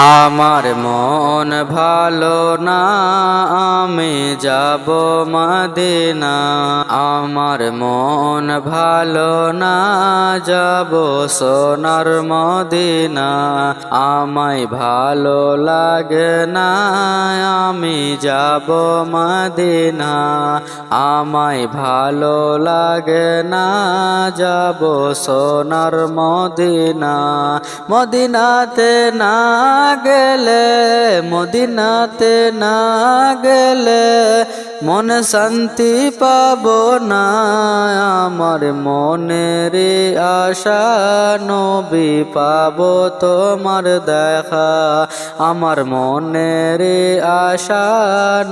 আমার মন ভালো না, আমি যাব মদিনা। আমার মন ভালো না, যাব সোনার মদিনা। আমায় ভালো লাগে না, আমি যাব মদিনা। আমায় ভালো লাগে না, যাব সোনার মদিনা। মদিনাতে না গেলে মদিনাতে না গেলে মনে শান্তি পাবো না। আমার মনের আশা নবী পাব তোমার দেখা। আমার মনের আশা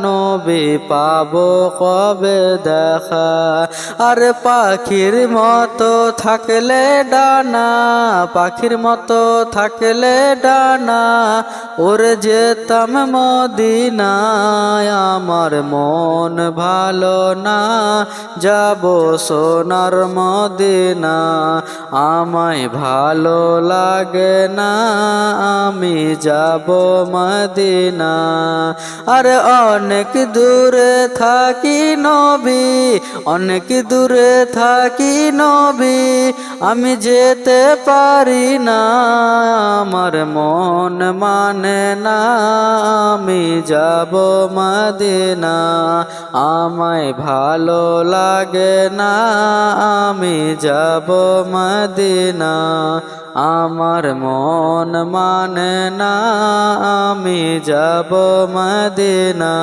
নবী পাব কবে দেখা। আর পাখির মতো থাকলে ডানা, পাখির মতো থাকলে ডানা, ওরে যেতাম মদিনায়। আমার মন ভালো না, যাব সোনার মদিনা, আমায় ভালো লাগে না, আমি যাব মদিনা। আরে অনেক দূরে থাকি নবী, অনেক দূরে থাকি নবী, আমি যেতে পারি না, আমার মন মানে না, আমি যাব মদিনা, আমায় ভালো লাগে না। আমি যাব মদিনা আমার মন মানে না আমি যাব মদিনা।